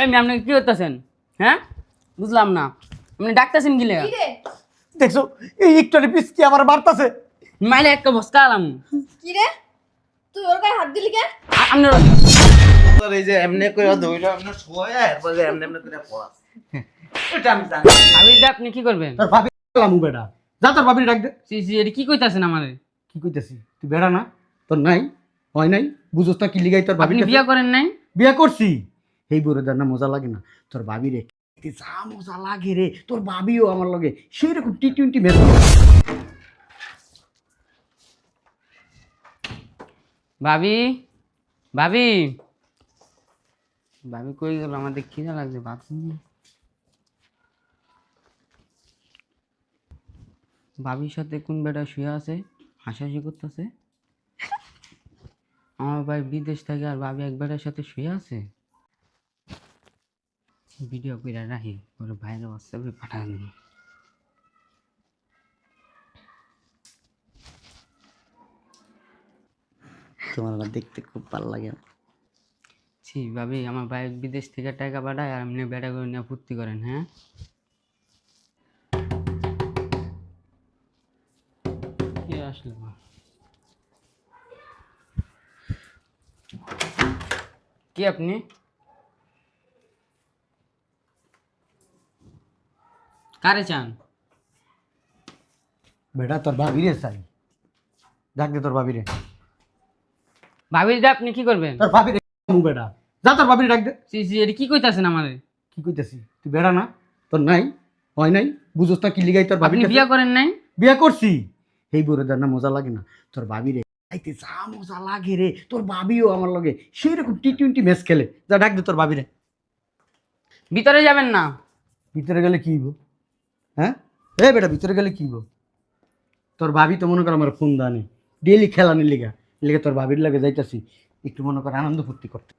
এই ম্যাম আপনি কি করতেছেন? হ্যাঁ? বুঝলাম না। আপনি ডাকতেছেন রে দেখছ এই একটারে পিস কি আমার বার্তাছে মাইলে একটা বসকা আলাম। কি রে তুই ওর গায়ে হাত দিলি কেন? আপনি তোর এই যে এমনি এমনি শোয়া এরপরে এমনি এমনি করে ওটা আমি জানি। ভাবি যে আপনি কি করবেন? তোর ভাবি বেটা। যা তোর ভাবির ডাক দে। সি সি এটা কি কইতাছেন আমারে? কি কইতেছি? তুই বেড়া না? তোর নাই? হয় নাই? বুঝোস না কি লিগাই তোর ভাবি বিয়া করেন নাই? বিয়া করছি। এই বড় দার না মজা লাগে না? তোর ভাবি রে যা মজা লাগে রে, তোর ভাবিও আমার লগে। সেই রকম টি টোয়েন্টি ম্যাচ ভাবি ভাবি ভাবি কই গেল? আমাদের খিদা লাগছে? ভাবি ভাবির সাথে কোন বেটা শুয়ে আছে? হাসাহাসি করতেছে? আমার ভাই বিদেশ থেকে আর ভাবি এক বেটার সাথে শুয়ে আছে? ভিডিও করে রাখি ওর ভাইয়ের হোয়াটসঅ্যাপে দেবো। তোমার দেখতে খুব ভালো লাগে। ছি ভাবি আমার ভাই বিদেশ থেকে টাকা পাঠায় আর আপনি বেটা করে নিয়ে ফুর্তি করেন হ্যাঁ? কে আসলো? কি আপনি? কারে চান? বেটা তোর ভাবি রে চাই। ডাক দে তোর ভাবি রে ভাবি যে আপনি কি করবেন? তোর ভাবি রে বেটা। যা তোর ভাবির ডাক দে। সি সি এটা কি কইতাছেন আমারে? কি কইতেছি? তুই বেড়া না? তোর নাই? হয় নাই? বুঝোস না কি লিগাই তোর ভাবি আপনি বিয়া করেন নাই? বিয়া করছি। এই বড় দার না মজা লাগে না। তোর ভাবি রে আইতে যা মজা লাগে রে। তোর ভাবিও আমার লগে সেই রকম টি টোয়েন্টি ম্যাচ খেলে। যা ডাক দে তোর ভাবি রে ভিতরে যাবেন না। ভিতরে গেলে কি হইব? হ্যাঁ? এ বেটা ভিতরে গেলে কি গো? তোর ভাবি তো মনে কর আমার ফোন দানে ডেলি খেলানির লিগা। লিগা তোর ভাবির লাগে যাইতাছি। একটু মনে কর আনন্দ ফুর্তি করতে।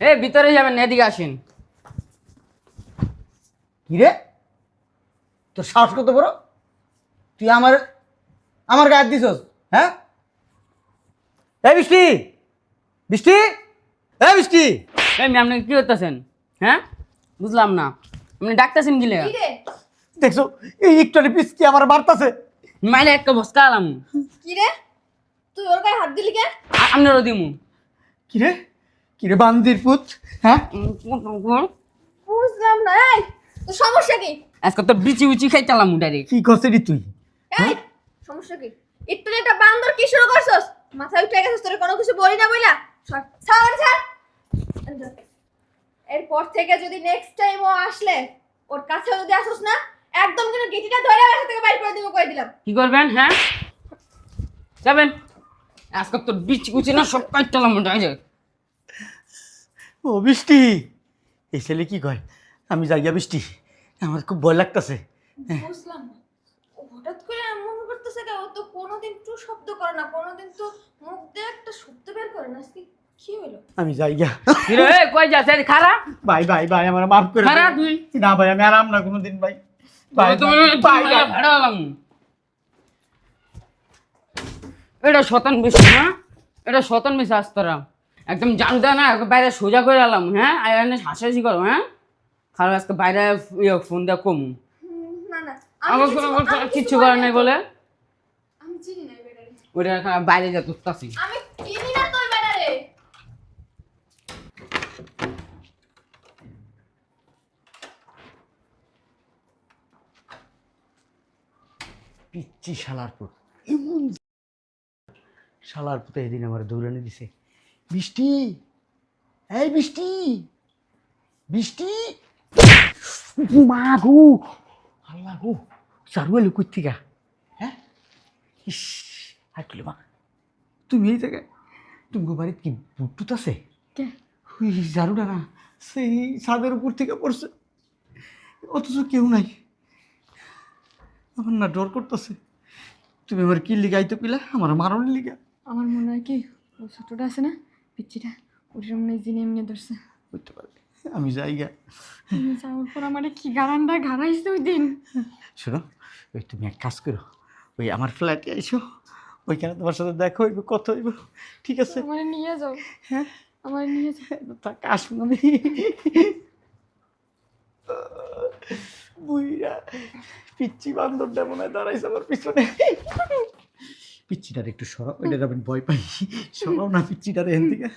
এ ভিতরে যাবেন না এদিকে আসেন। কি রে? তোর সাহস কত বড়? তুই আমার আমার গায়ে দিছস হ্যাঁ? এই বৃষ্টি! বৃষ্টি! এই বৃষ্টি! এই ম্যাম আপনি কি করতেছেন? হ্যাঁ? বুঝলাম না। আপনি ডাকতেছেন কি লেগা? কি রে? দেখছ? এই একটারে পিস কি আমার বার্তাছে মাইলে একটা বসকা আলাম। কি রে? তুই ওর গায়ে হাত দিলি কেন আপনারও দিমু। কি রে? কি রে বান্দির পুত? হ্যাঁ? বুঝলাম না। এই তোর সমস্যা কি? আজকে তো বিচি উচি খাইতালাম ডাইরেক্ট কি করছিস রে তুই? এই সমস্যা কি? একটু একটা বান্দর কি শুরু করছস? মাথায় উঠে গেছিস তোর কোনো কিছু বলি না বইলা? সর ছাড় ছাড় এরপর থেকে যদি নেক্সট টাইম ও আসলে ওর কাছে যদি আসোস না একদম কিন্তু গিটিটা ধরে বাসা থেকে বাইর করে দিব কই দিলাম? কি করবেন হ্যাঁ? যাবেন? আজকে তোর বিচি উচি না সব কাইতালাম ডাইরেক্ট ও বৃষ্টি। এই ছেলে কি কয়? আমি যাইয়া বৃষ্টি। আমার খুব ভয় লাগতেছে। বুঝলাম না। ও হঠাৎ করে এমন করতেছে কেন? ও তো কোনোদিন টু শব্দ করে না কোনোদিন তো মুখ দিয়ে একটা শব্দ বের করে না। আজকে কি হলো আমি যাইয়া হিরো এ কই যাচ্ছে খারা ভাই ভাই ভাই আমার মাফ করে খারা দেন। তুই? না ভাই আমি আরাম না কোনোদিন ভাই। এটা শতান বেশি না এটা শতান বেশি আস্তরা একদম জানতে না বাইরে সোজা করে আলাম হ্যাঁ? হাসাহাসি করো হ্যাঁ? খারাপ আজকে বাইরে ইয়ে ফোন দেওয়া কম। আমার কোনো কিচ্ছু করার নাই বলে? বাইরে যা তুস্তাছি আমি চিনি না তোর বেটারে পিচ্ছি শালার পুত। এমন শালার পুতে এদিন আমার দৌড়ানি দিছে। বৃষ্টি! এই বৃষ্টি! বৃষ্টি! মা গো আল্লাহ গো চারু এলো কুত্তিকা হ্যাঁ? ইস হাঁটলে মা তুমি এই জায়গায় তুমি বাড়িতে কি বুটুত আছে? ঝাড়ুটা না সেই ছাদের উপর থেকে পড়ছে। অথচ কেউ নাই। আমার না ডর করতেছে। তুমি আমার কি লিগাইতে পিলা? আমার মারণ লিগা। আমার মনে হয় কি ও ছোটটা আছে না পিচ্ছিটা ওটার মনে হয় জিনে এমনি ধরছে। বুঝতে পারবে আমি যাই যাইগা যাওয়ার পর আমার কি গারান্ডা ঘাড়াইছে ওই দিন। শোনো ওই তুমি এক কাজ করো ওই আমার ফ্ল্যাটে আইসো ওইখানে তোমার সাথে দেখা হইব কত হইব ঠিক আছে? আমার নিয়ে যাও। হ্যাঁ? আমার নিয়ে যা থাক আসুন আমি বুইরা পিচ্ছি বান্দরটা মনে হয় দাঁড়াইছে আমার পিছনে। পিচ্ছিটার একটু সরাও ওইটা আমি ভয় পাই। সরাও না পিচ্ছিটার এখান থেকে।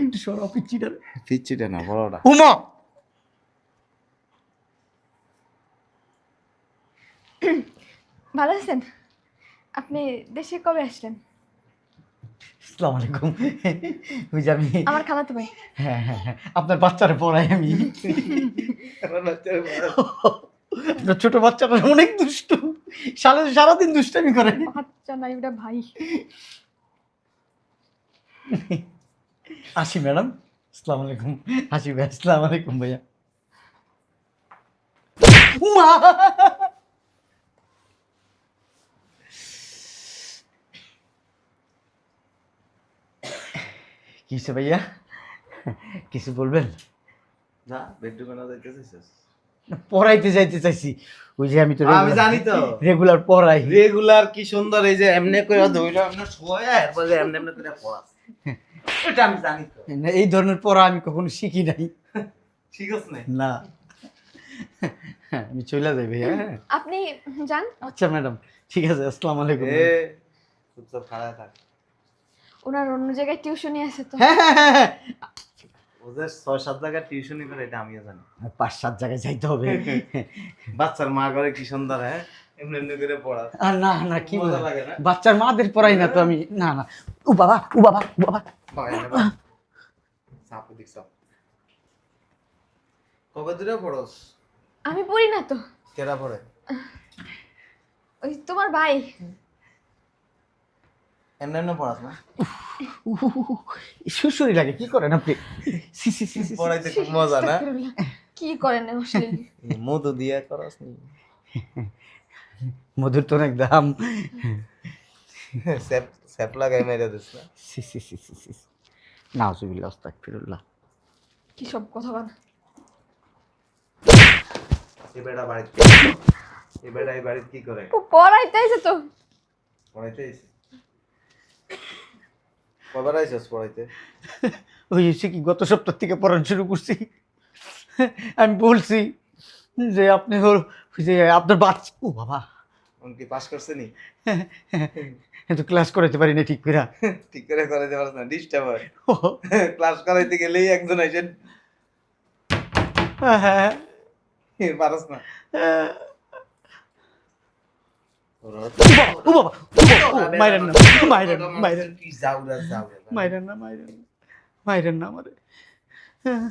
একটু সরাও পিচ্ছিটার পিচ্ছিটা না বড়টা। উমা! ভালো আছেন? আপনি দেশে কবে আসলেন? আসসালামু আলাইকুম। ওই যে আমি আমার খালাতো ভাই। হ্যাঁ হ্যাঁ হ্যাঁ। আপনার বাচ্চারা পড়াই আমি। আপনার ছোট বাচ্চাটা অনেক দুষ্টু। সারা সারাদিন দুষ্টামি করে। বাচ্চা নাই ওটা ভাই। আসি ম্যাডাম আসসালামু আলাইকুম। আসি ভাই আসসালামু আলাইকুম ভাইয়া। মা কিসে ভাইয়া? কিছু বলবেন? যা বেডরুমে না যাইতে চাইছিস? পড়াইতে যাইতে চাইছি। ওই যে আমি তো আমি জানি তো। রেগুলার পড়াই। রেগুলার কি সুন্দর এই যে এমনি করে ধইরা এমনি শোয় এরপর যে এমনি এমনি করে পড়াস। এটা আমি জানি তো। না, এই ধরনের পড়া আমি কখনো শিখি নাই। ঠিক আছে না। না আমি চলে যাই ভাইয়া হ্যাঁ। আপনি যান। আচ্ছা ম্যাডাম। ঠিক আছে আসসালামু আলাইকুম। এ চুপচাপ থাক। ওনার অন্য জায়গায় টিউশনি আছে তো। হ্যাঁ হ্যাঁ হ্যাঁ। ওদের ছয় সাত জায়গায় টিউশনি করে এটা আমিও জানি। পাঁচ সাত জায়গায় যাইতে হবে। বাচ্চার মা করে কি সুন্দর হ্যাঁ? এমনি এমনি করে পড়াস আর না না কি মজা লাগে না? বাচ্চার মাদের পড়াই না তো আমি না না। ও বাবা ও বাবা ও বাবা। সাপ দিক সাপ কবে দূরে পড়স? আমি পড়ি না তো। কেরা পড়ে? ওই তোমার ভাই। এমনি এমনি পড়াস না? সুসুরি লাগে কি করেন আপনি? C C C C, C. পড়াইতে খুব মজা না? কি করেন মধু দিয়া করস নি। মধুর তো অনেক দাম। স্যাপ স্যাপ লাগাই মেরে দিস না? C C C C C নাউজুবিল্লাহ আস্তাগফিরুল্লাহ। কি সব কথা বল। এ বেটা বাড়িতে এ বেটা এই বাড়িতে কি করে? ও পড়াইতে তো। পড়াইতে এসে কবার আইসস পড়াইতে? ওই হচ্ছে কি গত সপ্তাহ থেকে পড়ানো শুরু করছি। আমি বলছি যে আপনি হল যে আপনার বাচ্চা ও বাবা। কি পাস করছে নি? কিন্তু ক্লাস করাইতে পারি না ঠিক করে। ঠিক করে করাইতে পারছ না ডিস্টার্ব হয়। ক্লাস করাইতে গেলেই একজন আইসে হ্যাঁ পারস না। হ্যাঁ। ওর মাইরেন না মাইরেন হ্যাঁ।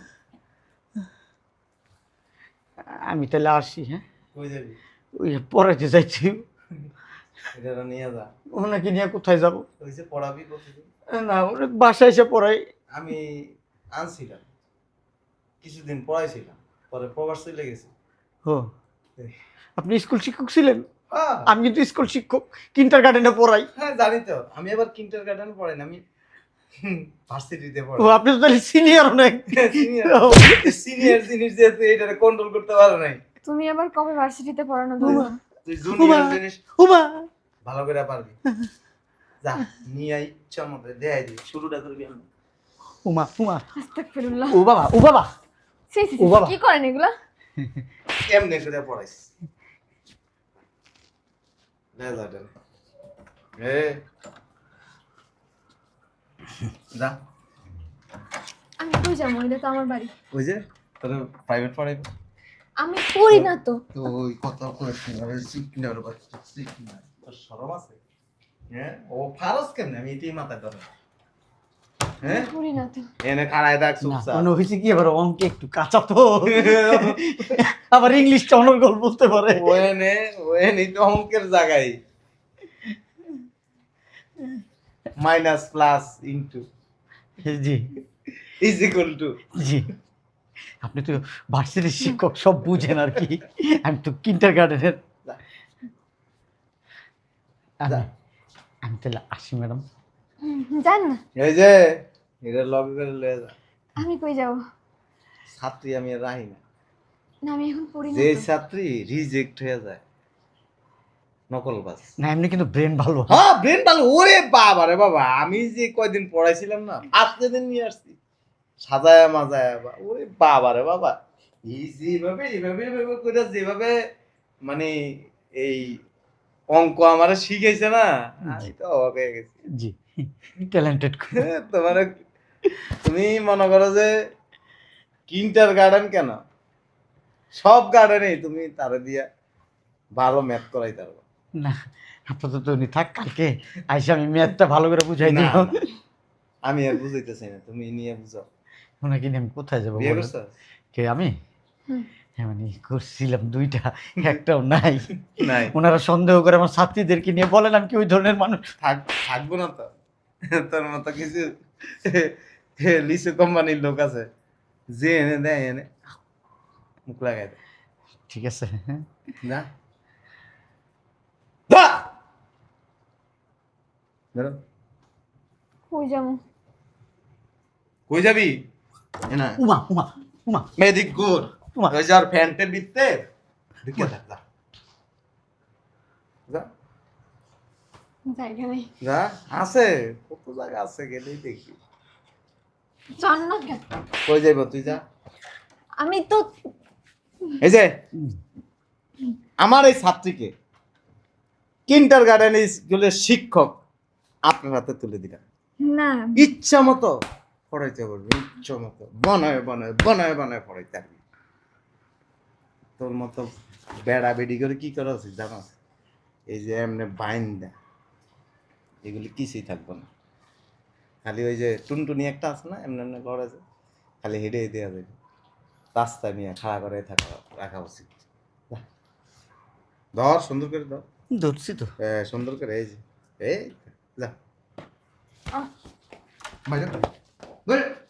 আমি তাহলে আসি হ্যাঁ কই যাবি ওই পড়াইতে যাইছি এটা নিয়ে যা ওনাকে নিয়ে কোথায় যাব ওই যে পড়াবি না ওর বাসায় এসে পড়াই আমি আনছিলাম কিছুদিন পড়াইছিলাম পরে প্রবাস চলে গেছি আপনি স্কুল শিক্ষক ছিলেন হ্যাঁ আমি কিন্তু স্কুল শিক্ষক কিন্টার গার্ডেনে পড়াই। হ্যাঁ জানি তো। আমি আবার কিন্টার গার্ডেন পড়াই না আমি ভার্সিটিতে ও আপনি তো তাহলে সিনিয়র অনেক সিনিয়র জিনিস যেহেতু এটা কন্ট্রোল করতে পারো নাই। তুমি আবার কবে ভার্সিটিতে পড়ানো ধরো? তুই জুনিয়র জিনিস উমা ভালো করে পারবি। যা নিয়ে আই ইচ্ছা মতো দেখাই দি শুরুটা করবি আমি। উমা উমা আস্তাগফিরুল্লাহ। ও বাবা ও বাবা। সি সি কি করেন এগুলা? কেমনে করে পড়াইস? এ যা আমি কই যাব এটা তো আমার বাড়ি ওই যে তোর প্রাইভেট পড়াই আমি পড়ি না তো তো ওই কথা সিকনার বাচ্চা সিকনার শরম আছে হ্যাঁ ও ফারস কেমনে আমি এটাই মাথায় ধরে না। হ্যাঁ? পড়ি না তো এনে খাড়ায় চুপচাপ মনে কি এবার অঙ্কে একটু কাঁচা তো। আবার ইংলিশটা অনর্গল বলতে পারে। ওয়েনে ওয়েনে তো অঙ্কের জায়গায়। Minus plus into G. Is equal to G. আপনি তো ভার্সিটির শিক্ষক সব বুঝেন আর কি। আমি তো কিন্টার গার্ডেনের। আমি তাহলে আসি ম্যাডাম হুম, যান না। এই যে লগে করে লয়ে যা। আমি কই যাব? ছাত্রী আমি রাহি না। না আমি এখন পড়ি না যে ছাত্রী রিজেক্ট হয়ে যায় নকল বাস না এমনি কিন্তু ব্রেন ভালো হ্যাঁ। ব্রেন ভালো। ওরে বাবা রে বাবা আমি যে কয়দিন পড়াইছিলাম না আজকে দিন নিয়ে আসছি। সাজায় মাজায় বা- ওরে বাবা রে বাবা। এই যেভাবে এইভাবে এইভাবে করে যেভাবে মানে এই অঙ্ক আমারে শিখাইছে না আমি তো অবাক হয়ে গেছি। জি ট্যালেন্টেড তোমার তুমি মনে করো যে কিন্টার গার্ডেন কেন? সব গার্ডেনেই তুমি তারে দিয়া ভালো ম্যাথ করাই পারব। না আপাতত উনি থাক কালকে আইসা আমি ম্যাথটা ভালো করে বুঝাই দিব। আমি আর বুঝাইতেছি না তুমি নিয়ে বুঝাও। ওনাকে নিয়ে আমি কোথায় যাব কে আমি? হ্যাঁ মানে করছিলাম দুইটা একটাও নাই। নাই। ওনারা সন্দেহ করে আমার ছাত্রীদেরকে নিয়ে বলেন আমি কি ওই ধরনের মানুষ? থাক থাকব না তো। তোর মতো কিছু লিচু কোম্পানির লোক আছে। যে এনে দেয় এনে মুখ লাগাই দেয়। ঠিক আছে। না বেরো। কই যাব? কই যাবি? না। উমা উমা উমা। মেদিক গুড় উমা। ওই যার প্যান্টের ভিতরে। ঢুকে থাক যা। যা। জায়গা নেই। যা আছে। কত জায়গা আছে গেলেই দেখবি। জান না কই যাইব তুই যা। আমি তো এই যে আমার এই ছাত্রীকে কিন্টার গার্ডেন স্কুলের শিক্ষক আপনার হাতে তুলে দিলাম। না। ইচ্ছা মতো পড়াইতে পারবি ইচ্ছা মতো। বনায় বনায় বনায় বনায় পড়াইতে পারবি। তোর মতো বেড়া বেডি করে কি করা উচিত জানাস এই যে এমনি বাইন দেয় এগুলি কিছুই থাকব না। খালি ওই যে টুনটুনি একটা আছে না এমনি এমনি ঘর আছে খালি হেঁটে দেওয়া যাবে। রাস্তা নিয়ে খাড়া করে থাকা রাখা উচিত। যা। ধর সুন্দর করে ধর। ধরছি তো। হ্যাঁ, সুন্দর করে এই যে এই যা। বাইরে। ধর।